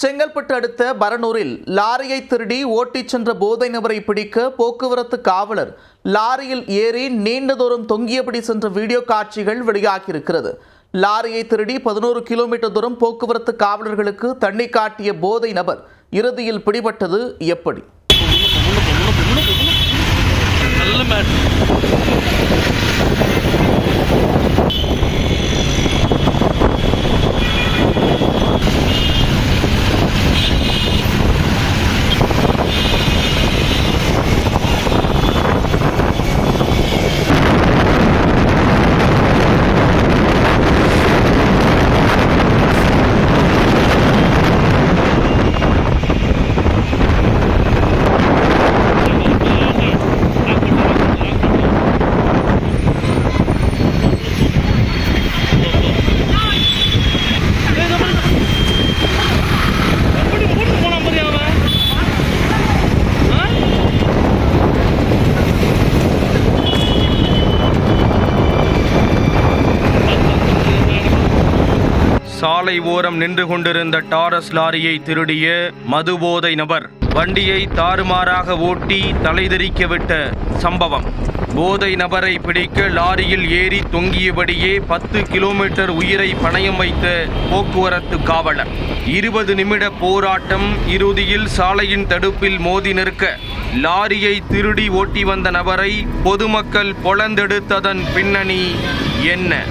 செங்கல்பட்டு அடுத்த பரனூரில் லாரியை திருடி ஓட்டிச் சென்ற போதை நபரை பிடிக்க போக்குவரத்து காவலர் லாரியில் ஏறி நீண்ட தொங்கியபடி சென்ற வீடியோ காட்சிகள் வெளியாகியிருக்கிறது. லாரியை திருடி பதினோரு கிலோமீட்டர் தூரம் போக்குவரத்து காவலர்களுக்கு தண்ணி காட்டிய போதை நபர் இறுதியில் பிடிபட்டது எப்படி? நல்ல மேட் எப்படி கூட்டு போனான் பாரியா அவன் ஆ? சாலை ஓரம் நின்று கொண்டிருந்த டாரஸ் லாரியை திருடிய மதுபோதை நபர் வண்டியை தாறுமாறாக ஓட்டி தலைதெறிக்க விட்ட சம்பவம். போதை நபரை பிடிக்க லாரியில் ஏறி தொங்கியபடியே பத்து கிலோமீட்டர் உயிரை பணயம் வைத்த போக்குவரத்து காவலர். இருபது நிமிட போராட்டம் இறுதியில் சாலையின் தடுப்பில் மோதி நிற்க லாரியை திருடி ஓட்டி வந்த நபரை பொதுமக்கள் பொலந்தெடுத்ததன் பின்னணி என்ன?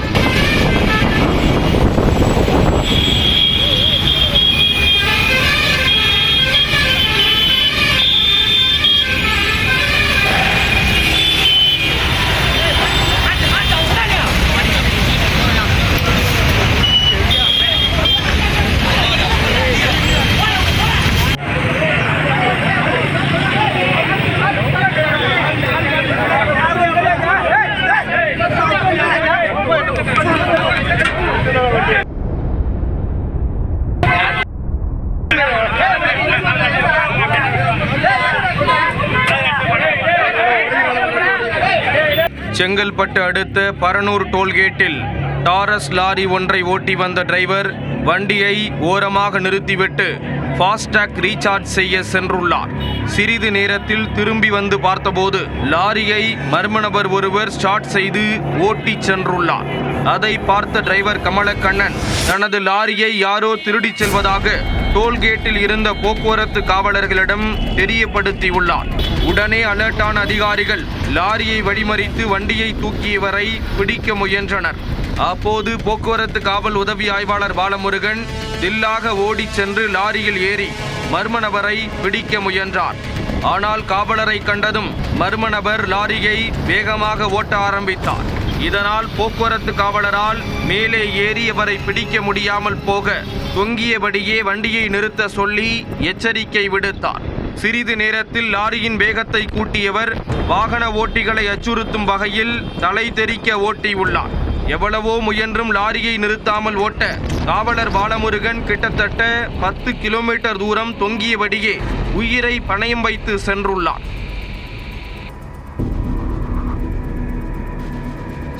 செங்கல்பட்டு அடுத்த பரனூர் டோல்கேட்டில் டாரஸ் லாரி ஒன்றை ஓட்டி வந்த டிரைவர் வண்டியை ஓரமாக நிறுத்திவிட்டு ஃபாஸ்டாக் ரீசார்ஜ் செய்ய சென்றுள்ளார். சிறிது நேரத்தில் திரும்பி வந்து பார்த்தபோது லாரியை மர்ம நபர் ஒருவர் ஸ்டார்ட் செய்து ஓட்டிச் சென்றுள்ளார். அதை பார்த்த டிரைவர் கமலக்கண்ணன் தனது லாரியை யாரோ திருடிச் செல்வதாக டோல்கேட்டில் இருந்த போக்குவரத்து காவலர்களிடம் தெரியப்படுத்தியுள்ளார். உடனே அலர்ட்டான அதிகாரிகள் லாரியை வழிமறித்து வண்டியை தூக்கியவரை பிடிக்க முயன்றனர். அப்போது போக்குவரத்து காவல் உதவி ஆய்வாளர் பாலமுருகன் தில்லாக ஓடிச் சென்று லாரியில் ஏறி மர்ம நபரை பிடிக்க முயன்றார் ஆனால் காவலரை கண்டதும் மர்ம நபர் லாரியை வேகமாக ஓட்ட ஆரம்பித்தார் இதனால் போக்குவரத்து காவலரால் மேலே ஏறி அவரை பிடிக்க முடியாமல் போக தொங்கியபடியே வண்டியை நிறுத்த சொல்லி எச்சரிக்கை விடுத்தார் சிறிது நேரத்தில் லாரியின் வேகத்தை கூட்டியவர் வாகன ஓட்டிகளை அச்சுறுத்தும் வகையில் தலை தெறிக்க ஓட்டியுள்ளார் எவ்வளவோ முயன்றும் லாரியை நிறுத்தாமல் ஓட்ட காவலர் பாலமுருகன் கிட்டத்தட்ட பத்து கிலோமீட்டர் தூரம் தொங்கியபடியே உயிரை பணயம் வைத்து சென்றுள்ளார்.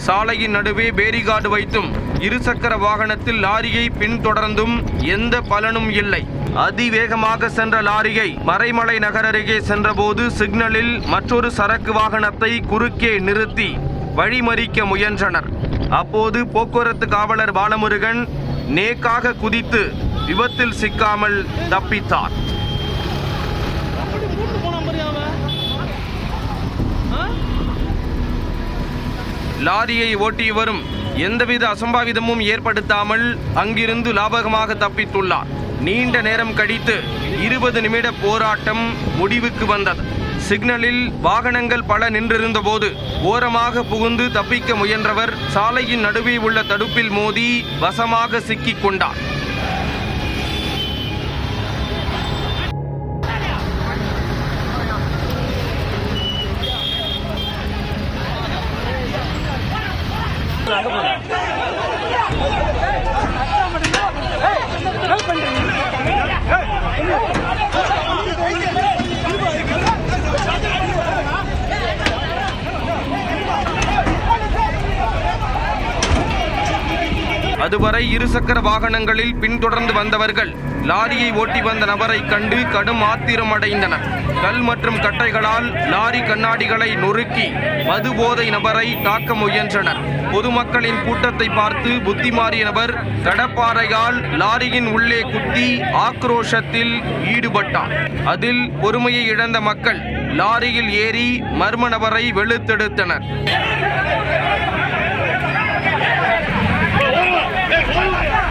சாலையின் நடுவே பேரிகார்டு வைத்தும் இருசக்கர வாகனத்தில் லாரியை பின்தொடர்ந்தும் எந்த பலனும் இல்லை. அதிவேகமாக சென்ற லாரியை மறைமலை நகர் அருகே சென்றபோது சிக்னலில் மற்றொரு சரக்கு வாகனத்தை குறுக்கே நிறுத்தி வழிமறிக்க முயன்றனர். அப்போது போக்குவரத்து காவலர் பாலமுருகன் நேக்காக குதித்து விபத்தில் சிக்காமல் தப்பித்தார். லாரியை ஓட்டியவரும் எந்தவித அசம்பாவிதமும் ஏற்படுத்தாமல் அங்கிருந்து லாபகமாக தப்பித்துள்ளார். நீண்ட நேரம் கழித்து இருபது நிமிட போராட்டம் முடிவுக்கு வந்தது. சிக்னலில் வாகனங்கள் பல நின்றிருந்த போது ஓரமாக புகுந்து தப்பிக்க முயன்றவர் சாலையின் நடுவே உள்ள தடுப்பில் மோதி வசமாக சிக்கிக் கொண்டார். அதுவரை இருசக்கர வாகனங்களில் பின்தொடர்ந்து வந்தவர்கள் லாரியை ஓட்டி வந்த நபரை கண்டு கடும் ஆத்திரம் அடைந்தனர் கல் மற்றும் கட்டைகளால் லாரி கண்ணாடிகளை நொறுக்கி மது போதை நபரை தாக்க முயன்றனர். பொதுமக்களின் கூட்டத்தை பார்த்து புத்தி மாறிய நபர் கடப்பாறையால் லாரியின் உள்ளே குத்தி ஆக்ரோஷத்தில் ஈடுபட்டார். அதில் பொறுமையை இழந்த மக்கள் லாரியில் ஏறி மர்ம நபரை வெளுத்தெடுத்தனர். Fire! Fire!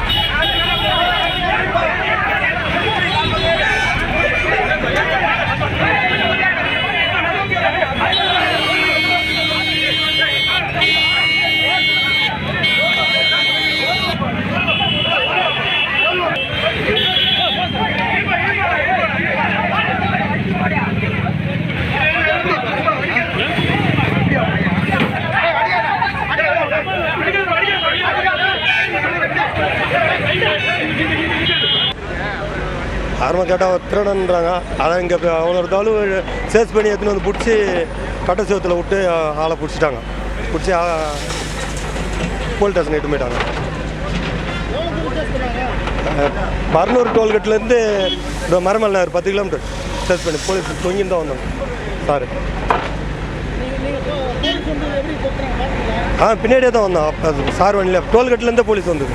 ஆரம்பம் கேட்டால் திருடன்றாங்க. அதான் இங்கே அவ்வளோ இருந்தாலும் சேஸ் பண்ணி எடுத்துன்னு வந்து பிடிச்சி கட்ட சேவத்தில் விட்டு ஆளை பிடிச்சிட்டாங்க. பிடிச்சி போலீஸ் ஸ்டேஷன் இட்டு போயிட்டாங்க. பர்னூர் டோல்கேட்லேருந்து இந்த மரமல் நகர் பத்து கிலோமீட்டர் சேஸ் பண்ணி போலீஸ் தொங்கின்னு தான் வந்தாங்க. சார் ஆ பின்னாடியே தான் வந்தோம் சார் வண்டியில் டோல்கேட்லேருந்தே போலீஸ் வந்தது.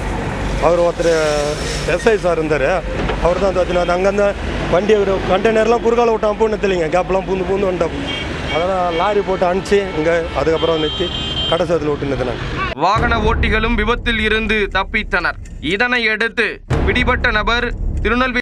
அவர் ஒருத்தர் எஸ்ஐ சார் இருந்தார். அவர் தான் வச்சுனார் அங்கேருந்து வண்டி கண்டெய்னர்லாம் குறுக்கால விட்டான் பூன்னு தெரியலைங்க கேப்லாம் பூந்து பூந்து வந்துட்டோம் அதெல்லாம் லாரி போட்டு அனுப்பிச்சு இங்கே அதுக்கப்புறம் நிறுத்தி கடைசத்தில் விட்டு நிறுத்தினாங்க. வாகன ஓட்டிகளும் விபத்தில் இருந்து தப்பித்தனர். இதனை அடுத்து பிடிபட்ட நபர் திருநெல்வேலி